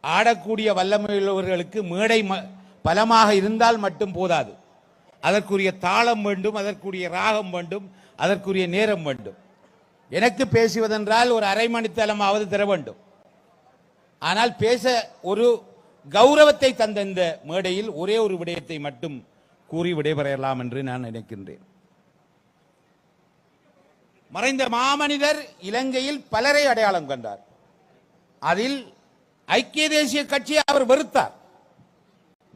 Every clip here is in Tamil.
ஆடக்கூடிய வல்லமையுள்ளவர்களுக்கு மேடை ம- பலமாக இருந்தால் மட்டும் போதாது. அதற்குரிய தாளம் வேண்டும் அதற்குரிய ராகம் வேண்டும் அதற்குரிய நேரம் வேண்டும். எனக்கு பேசுவதென்றால் ஒரு அரை மணித்தளமாவது தர வேண்டும். ஆனால் பேச ஒரு கௌரவத்தை தந்த இந்த மேடையில் ஒரே ஒரு விடயத்தை மட்டும் கூறி விடைபெறலாம் என்று நான் நினைக்கின்றேன். மறைந்த மாமனிதர் இலங்கையில் பலரை அடையாளம் கண்டார். அதில் ஐக்கிய தேசிய கட்சியை அவர் வெறுத்தார்.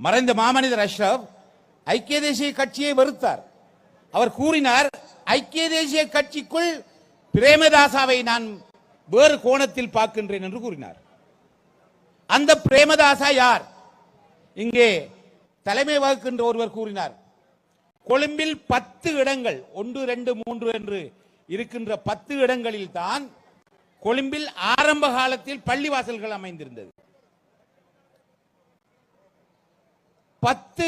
மறைந்த மாமனிதர் அஷ்ரப் ஐக்கிய தேசிய கட்சியை வெறுத்தார். அவர் கூறினார் ஐக்கிய தேசிய கட்சிக்குள் பிரேமதாசாவை நான் வேறு கோணத்தில் பார்க்கின்றேன் என்று கூறினார். அந்த பிரேமதாசா யார்? இங்கே தலைமை வகுக்கின்ற ஒருவர் கூறினார் கொழும்பில் பத்து இடங்கள் ஒன்று ரெண்டு மூன்று என்று இருக்கின்ற பத்து இடங்களில் தான் கொழும்பில் ஆரம்ப காலத்தில் பள்ளிவாசல்கள் அமைந்திருந்தது. பத்து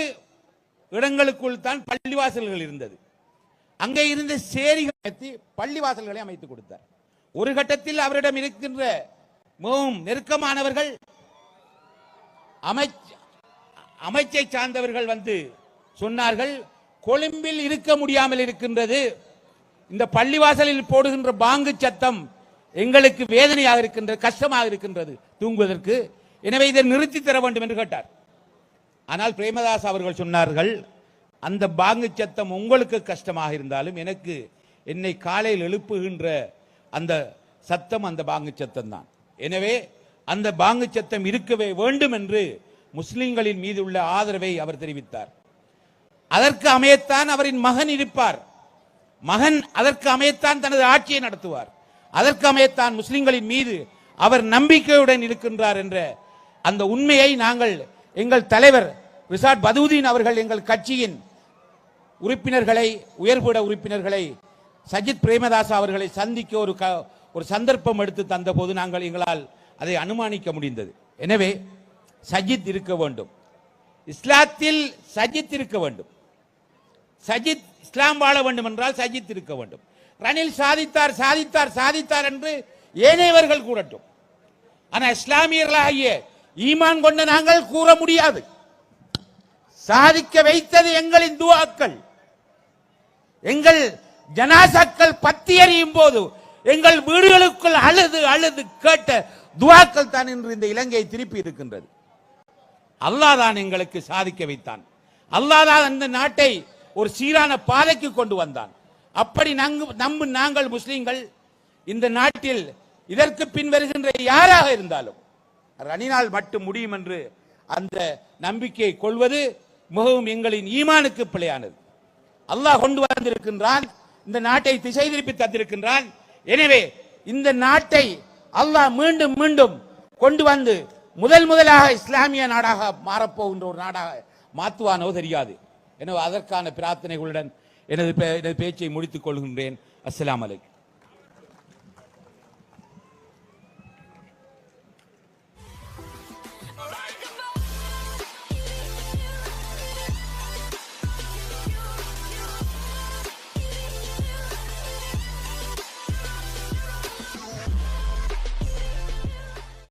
இடங்களுக்குள் தான் பள்ளிவாசல்கள் இருந்தது. அங்கே இருந்த சேரிகளை பள்ளிவாசல்களை அமைத்துக் கொடுத்தார். ஒரு கட்டத்தில் அவரிடம் இருக்கின்ற மிகவும் நெருக்கமானவர்கள் அமைச்சை சார்ந்தவர்கள் வந்து சொன்னார்கள் கொழும்பில் இருக்க முடியாமல் இருக்கின்றது. இந்த பள்ளிவாசலில் போடுகின்ற பாங்கு சத்தம் எங்களுக்கு வேதனையாக இருக்கின்றது கஷ்டமாக இருக்கின்றது. தூங்குவதற்கு. எனவே இதை நிறுத்தி தர வேண்டும் என்று கேட்டார். ஆனால் பிரேமதாஸ் அவர்கள் சொன்னார்கள் அந்த பாங்கு சத்தம் உங்களுக்கு கஷ்டமாக இருந்தாலும் எனக்கு என்னை காலையில் எழுப்புகின்ற அந்த சத்தம் அந்த பாங்கு சத்தம் தான் எனவே அந்த பாங்கு சத்தம் இருக்கவே வேண்டும் என்று முஸ்லிம்களின் மீது உள்ள ஆதரவை அவர் தெரிவித்தார். அதற்கு அமையத்தான் அவரின் மகன் இருப்பார். மகன் அதற்கு அமையத்தான் தனது ஆட்சியை நடத்துவார். அதற்கு அமையத்தான் முஸ்லிம்களின் மீது அவர் நம்பிக்கையுடன் இருக்கின்றார் என்ற அந்த உண்மையை நாங்கள் எங்கள் தலைவர் ரிசாட் பதூதீன் அவர்கள் எங்கள் கட்சியின் உறுப்பினர்களை உயர்பீட உறுப்பினர்களை சஜித் பிரேமதாஸ் அவர்களை சந்திக்க ஒரு க- ஒரு சந்தர்ப்பம் எடுத்து தந்தபோது நாங்கள் எங்களால் அதை அனுமானிக்க முடிந்தது. எனவே சஜித் இருக்க வேண்டும். இஸ்லாத்தில் சஜித் இருக்க வேண்டும். சஜித் இஸ்லாம் வாழ வேண்டும் என்றால் சஜித் இருக்க வேண்டும். ரணில் சாதித்தார் சாதித்தார் சாதித்தார் என்று ஏனையவர்கள் கூறட்டும். ஆனா இஸ்லாமியர்களாகிய ஈமான் கொண்ட நாங்கள் கூற முடியாது. சாதிக்க வைத்தது எங்களின் துவாக்கள். எங்கள் ஜனாசாக்கள் பத்தி எறியும் போது எங்கள் வீடுகளுக்குள் அழுது அழுது கேட்ட துவாக்கள் தான் இன்று இந்த இலங்கையை திருப்பி இருக்கின்றது. அல்லாஹ் தான் எங்களுக்கு சாதிக்க வைத்தான். அல்லாதான் அந்த நாட்டை ஒரு சீரான பாதைக்கு கொண்டு வந்தான். அப்படி நங்கு நம்பு நாங்கள் முஸ்லீம்கள் இந்த நாட்டில் இதற்கு பின் வருகின்ற யாராக இருந்தாலும் ரணினால் மட்டும் முடியும் என்று அந்த நம்பிக்கையை கொள்வது மிகவும் எங்களின் ஈமானுக்கு பிழையானது. அல்லாஹ் கொண்டு வந்திருக்கின்றான் இந்த நாட்டை திசை திருப்பி தந்திருக்கின்றான். எனவே இந்த நாட்டை அல்லாஹ் மீண்டும் மீண்டும் கொண்டு வந்து முதல் முதலாக இஸ்லாமிய நாடாக மாறப்போகின்ற ஒரு நாடாக மாத்துவானோ தெரியாது. எனவே அதற்கான பிரார்த்தனைகளுடன் எனது பே- எனது பேச்சை முடித்துக் கொள்கின்றேன். அஸ்லாம் அலைக்கும்.